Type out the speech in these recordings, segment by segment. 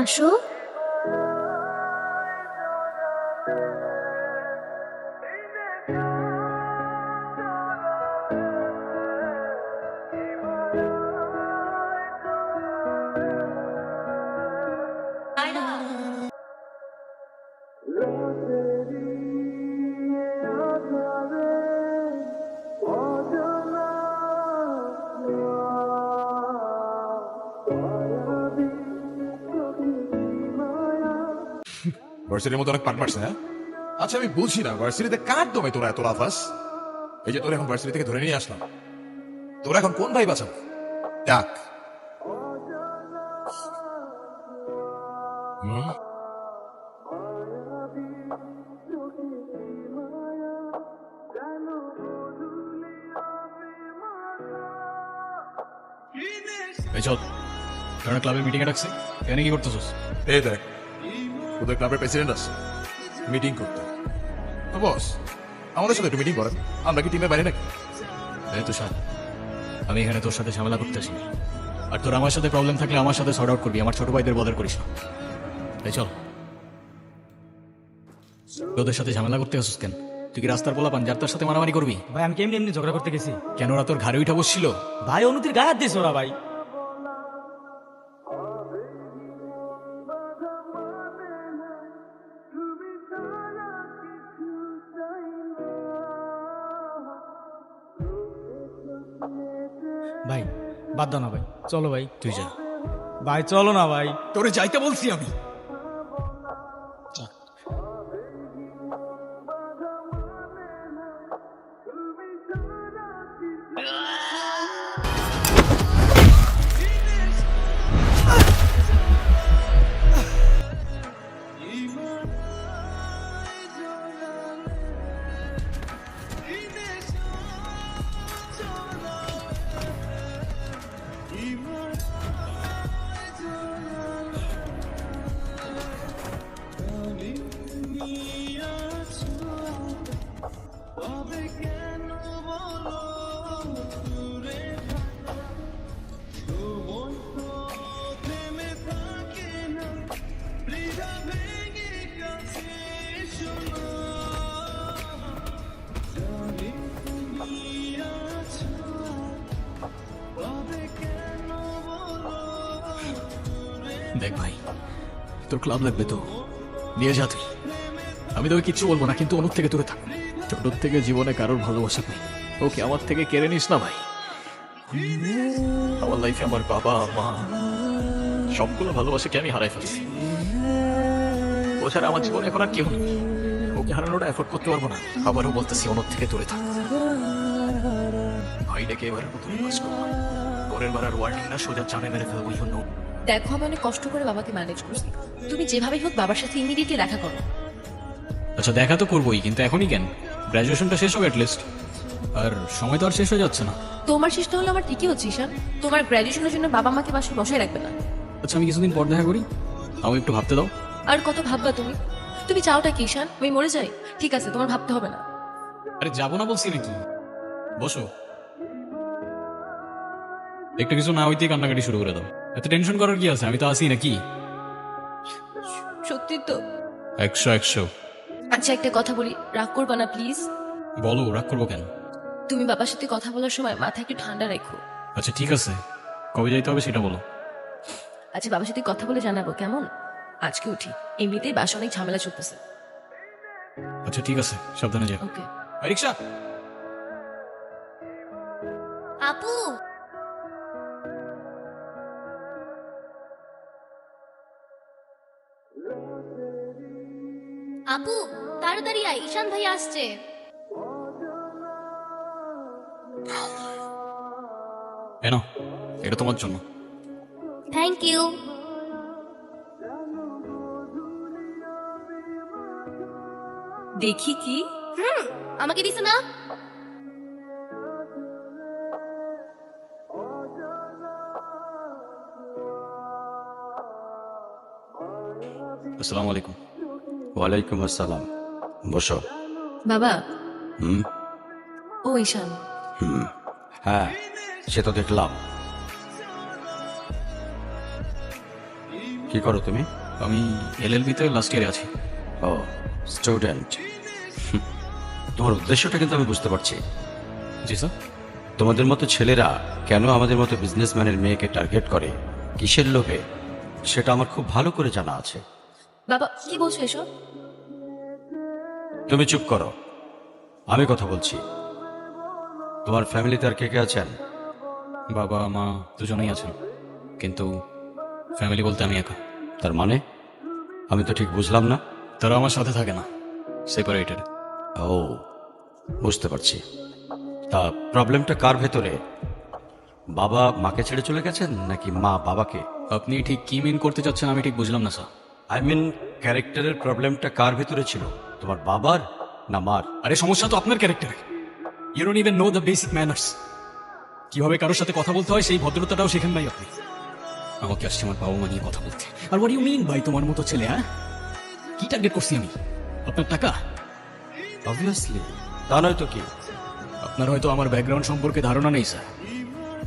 আসো। ভার্সিটির মতো অনেক মারছে হ্যাঁ? আচ্ছা আমি বুঝি না ভার্সিটিতে কার দমে তোরা এত লাফাস? এই যে তোরা এখন ভার্সিটি থেকে ধরে নিয়ে আসলাম। তোরা এখন কোন ভাই বাঁচাবো? ডাক? এই চল ক্লাবের মিটিং এ ডাকছে। এখানে কি করতেছস? এই দেখ তোদের ক্লাবের প্রেসিডেন্ট আছে। মিটিং করতে। তো বস আমাদের সাথে একটু মিটিং করেন। আমরা কি টিমে বাইরে নাকি? এই তুষার আমি এখানে তোর সাথে ঝামেলা করতে আসি আর তোর আমার সাথে প্রবলেম থাকলে আমার সাথে সর্ট আউট করবি আমার ছোট ভাইদের বদল করিস না। এই চল। তোদের সাথে ঝামেলা করতে আসিস কেন? তুই কি রাস্তার পোলা পান যার তার সাথে মারামারি করবি? ভাই আমি কেমনি এমনি ঝগড়া করতে গেছি? কেন ওরা তোর ঘাড়ে উঠা বসছিল। ভাই অনুতির গায়ে হাত দিয়েছে ওরা ভাই। ভাই বাদ দাও না ভাই। চলো ভাই তুই যা। ভাই চলো না ভাই। তোরে যাইতে বলছি আমি। দেখ ভাই, তোর ক্লাব লাগবে তো। নিয়ে যা তুই। আমি তোকে কিচ্ছু বলব না, কিন্তু অনুর থেকে দূরে থাক। ছোট থেকে জীবনে কারোর ভালোবাসা নেই। ওকে আমার থেকে কেড়ে নিস না ভাই। আমার লাইফে আমার বাবা, মা, সবগুলো ভালোবাসাকে আমি হারাই ফেলছি। ও ছাড়া আমার জীবনে এখন আর কেউ নেই। ওকে হারানোটা এফোর্ড করতে পারব না। আবারও বলতেছি অনুর থেকে দূরে থাক। ভাই ডেকে এবারের মতো রিকোয়েস্ট করব পরের বার আর ওয়ার্নিং না, সোজা চানে মেরে ফেলব নো দেখো আমি অনেক কষ্ট করে বাবাকে ম্যানেজ করছি। তুমি যেভাবেই হোক বাবার সাথে ইমিডিয়েটলি দেখা করো। আচ্ছা দেখা তো করবোই কিন্তু এখনই কেন? গ্র্যাজুয়েশনটা শেষ হোক লিস্ট আর সময় তো আর শেষ হয়ে যাচ্ছে না। তোমার শেষটা হলো আমার ঠিকই হচ্ছে ঈশান। তোমার গ্র্যাজুয়েশনের জন্য বাবা মাকে বাসে বসায় রাখবে না। আচ্ছা আমি কিছুদিন পর দেখা করি। আমি একটু ভাবতে দাও। আর কত ভাববা তুমি? তুমি চাওটা কি ঈশান? আমি মরে যাই? ঠিক আছে তোমার ভাবতে হবে না। আরে যাব না বলছি নাকি? বসো। একটু কিছু না হইতেই কান্নাকাটি শুরু করে দাও। এত টেনশন করার কি আছে? আমি তো আসি নাকি? সত্যি তো। একশো একশো। আচ্ছা একটা কথা বলি। রাগ করবা না প্লিজ বলো রাগ করব কেন? তুমি বাবার সাথে কথা বলার সময় মাথা একটু ঠান্ডা রেখো। আচ্ছা ঠিক আছে। কবে যাইতে হবে সেটা বলো। আচ্ছা বাবার সাথে কথা বলে জানাব কেমন? আজকে উঠি। এমনিতেই বাসা অনেক ঝামেলা চলতেছে। আচ্ছা ঠিক আছে। সাবধানে যাও। ওকে রিক্সা! আপু তাড়াতাড়ি আয় ঈশান ভাই আসছে। কেন এটা তোমার জন্য। থ্যাংক ইউ দেখি কি? হুম আমাকে দিছে না? আসসালামু আলাইকুম। ওয়ালাইকুম আসসালাম। বসো। বাবা। হুম? ও ঈশান। হুম। হ্যাঁ সে তো দেখলাম। কি করো তুমি? আমি লাস্ট ইয়ারে আছি। ও স্টুডেন্ট তোমার উদ্দেশ্যটা কিন্তু আমি বুঝতে পারছি। জি স্যার। তোমাদের মতো ছেলেরা কেন আমাদের মতো বিজনেসম্যানের মেয়েকে টার্গেট করে? কিসের লোভে? সেটা আমার খুব ভালো করে জানা আছে। বাবা কি বলছো এসব? তুমি চুপ করো। আমি কথা বলছি। তোমার ফ্যামিলিতে আর কে কে আছেন? বাবা মা দুজনেই আছেন। কিন্তু ফ্যামিলি বলতে আমি একা। তার মানে? আমি তো ঠিক বুঝলাম না। তারা আমার সাথে থাকে না। সেপারেটেড ও বুঝতে পারছি। তা প্রবলেমটা কার ভেতরে? বাবা মাকে ছেড়ে চলে গেছেন নাকি মা বাবাকে? আপনি ঠিক কি মিন করতে চাচ্ছেন আমি ঠিক বুঝলাম না স্যার আই মিন ক্যারেক্টারের প্রবলেমটা কার ভেতরে ছিল? তোমার বাবার না মার? আরে সমস্যা তো আপনার ক্যারেক্টারে you don't even know the basic manners কীভাবে কারোর সাথে কথা বলতে হয় সেই ভদ্রতাটাও শেখেন নাই আপনি। আমাকে আসছে আমার বাবা মা নিয়ে কথা বলতে। আর ওয়াট ইউ মিন ভাই তোমার মতো ছেলে হ্যাঁ? কি টার্গেট করছি আমি? আপনার টাকা? অবভিয়াসলি তা নয় তো কি? আপনার হয়তো আমার ব্যাকগ্রাউন্ড সম্পর্কে ধারণা নেই স্যার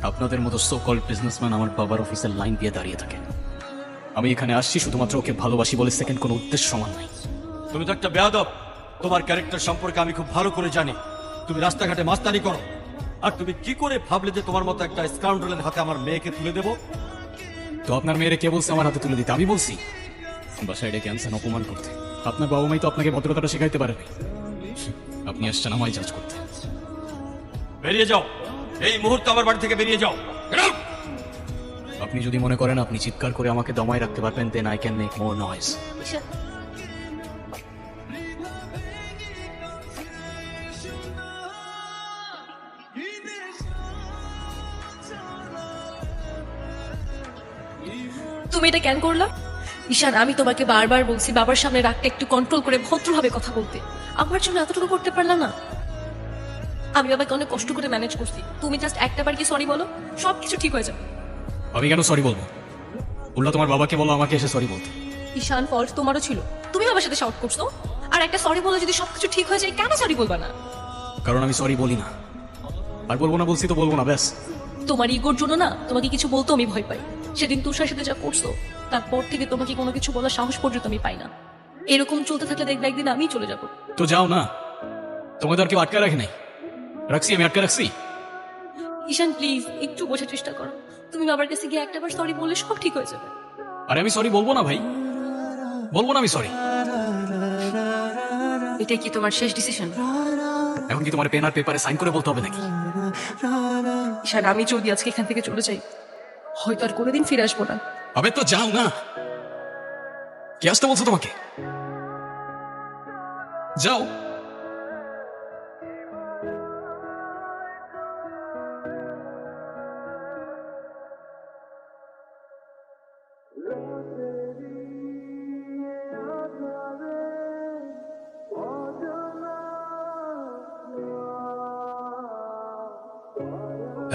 আপনাদের মতো সো কল্ড বিজনেসম্যান আমার বাবার অফিসের লাইন দিয়ে দাঁড়িয়ে থাকে আমি এখানে আসছি শুধুমাত্র ওকে ভালোবাসি বলে সেকেন্ড কোনো উদ্দেশ্য সমান নাই। তুমি তো একটা বেয়াদব। তোমার ক্যারেক্টার সম্পর্কে আমি খুব ভালো করে জানি। তুমি রাস্তাঘাটে মাস্তানি করো। আর তুমি কি করে ভাবলে যে তোমার মতো একটা স্কাউন্ডারের হাতে আমার মেয়েকে তুলে দেবো? তো আপনার মেয়েরে কে বলছে আমার হাতে তুলে দিতে? আমি বলছি। বাসায় ডেকে আনছেন অপমান করতে। আপনার বাবা মাই তো আপনাকে ভদ্রতাটা শেখাইতে পারেনি। আপনি আসছেন আমায় জাজ করতে। বেরিয়ে যাও। এই মুহূর্তে আমার বাড়ি থেকে বেরিয়ে যাও। আপনি যদি মনে করেন আপনি চিৎকার করে আমাকে দমায় রাখতে পারবেন then I can make more noise তুমি এটা কেন করলা? ঈশান আমি তোমাকে বারবার বলছি বাবার সামনে রাগটা একটু কন্ট্রোল করে ভদ্রভাবে কথা বলতে। আমার জন্য এতটুকু করতে পারলাম না? আমি বাবাকে অনেক কষ্ট করে ম্যানেজ করছি। তুমি জাস্ট একটা বার কি সরি বলো? সব কিছু ঠিক হয়ে যাবে। আমি কেন সরি বলব? উল্লা তোমার বাবাকে বলো আমাকে এসে সরি বলতে। ঈশান ফল্ট তোমারও ছিল। তুমি বাবার সাথে শাউট করছ? আর একটা সরি বলে যদি সবকিছু ঠিক হয়ে যায় কেন সরি বলবা না? কারণ আমি সরি বলি না। আর বলব না বলছি তো বলব না ব্যাস। তোমার ইগোর জন্য না তোমাকে কিছু বলতেও আমি ভয় পাই। সেদিন তুষার সাথে যা করছ তারপর থেকে তোমাকে কোনো কিছু বলার সাহস পর্যন্ত আমি পাই না। এরকম চলতে থাকলে দেখবে একদিন আমিই চলে যাব। তো যাও না। তোমাদের আর কেউ আটকে রাখে নাই। রাখছি আমি আটকে রাখছি। ঈশান প্লিজ একটু বোঝার চেষ্টা করো। তুমি বাবার কাছে গিয়ে একটাবার সরি বললে সব ঠিক হয়ে যাবে। আরে আমি সরি বলব না ভাই। বলব না আমি সরি এটা কি তোমার শেষ ডিসিশন এখন কি তোমার পেন আর পেপারে সাইন করে বলতে হবে নাকি? ঈশান আমি যদি আজকে এখান থেকে চলে যাই হয়তো আর কোনোদিন ফিরে আসব না। আবে তো যাও না। কে আসতে বলছো তোমাকে? যাও।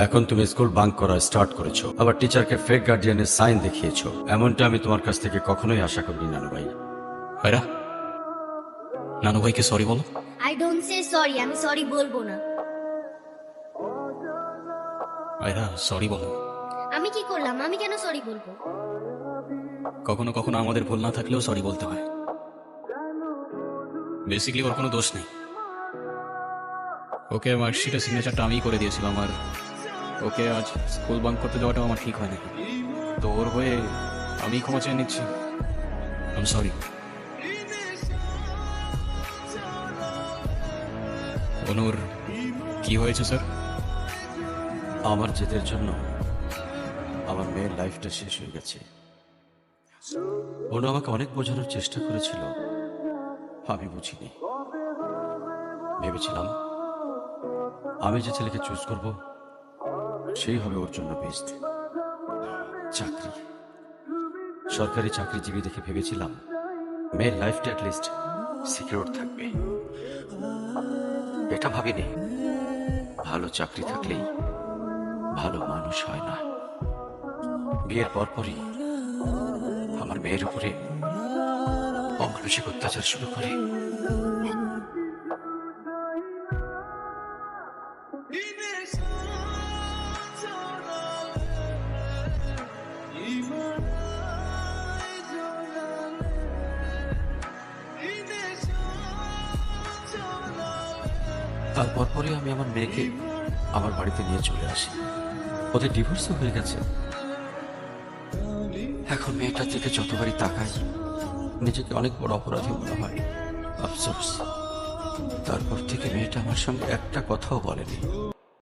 এখন তুমি স্কুল বাঙ্ক করা স্টার্ট করেছ। আবার টিচারকে ফেক গার্ডিয়ানের সাইন দেখিয়েছো। এমনটা আমি তোমার কাছ থেকে কখনোই আশা করিনি নানু ভাই ভাইরা নানু ভাইকে সরি বলো। আই ডোন্ট সে সরি আমি সরি বলব না। ভাইরা সরি বলো। আমি কি করলাম? আমি কেন সরি বলব? কখনো কখনো আমাদের ভুল না থাকলেও সরি বলতে হয়। বেসিক্যালি ওর কোনো দোষ নেই। ওকে মার্কশিটে সিগনেচারটা আমিই করে দিয়েছিলাম আর ওকে আজ স্কুল বাঙ্ক করতে দেওয়াটাও আমার ঠিক হয় না তো ওর হয়ে আমি ক্ষমা চেয়ে নিচ্ছি। আম সরি অনুর, কি হয়েছে স্যার আমার জেদের জন্য আমার মেয়ের লাইফটা শেষ হয়ে গেছে। অনু আমাকে অনেক বোঝানোর চেষ্টা করেছিল। আমি বুঝিনি। ভেবেছিলাম, আমি যে ছেলেকে চুজ করব সেই হবে ওর জন্য বেস্ট চাকরি। সরকারি চাকরিজীবী দেখে ভেবেছিলাম মেয়ের লাইফটা অ্যাটলিস্ট সিকিউর থাকবে। এটা ভাবিনি। ভালো চাকরি থাকলেই ভালো মানুষ হয় না। বিয়ের পরপরই আমার মেয়ের উপরে অমানসিক অত্যাচার শুরু করে। তারপর পরে আমি আমার মেয়েকে আমার বাড়িতে নিয়ে চলে আসি। ওদের ডিভোর্সও হয়ে গেছে। এখন মেয়েটার দিকে যতবারই তাকাই, নিজেকে অনেক বড় অপরাধী মনে হয়। আফসোস। তারপর থেকে মেয়েটা আমার সঙ্গে একটা কথাও বলেনি।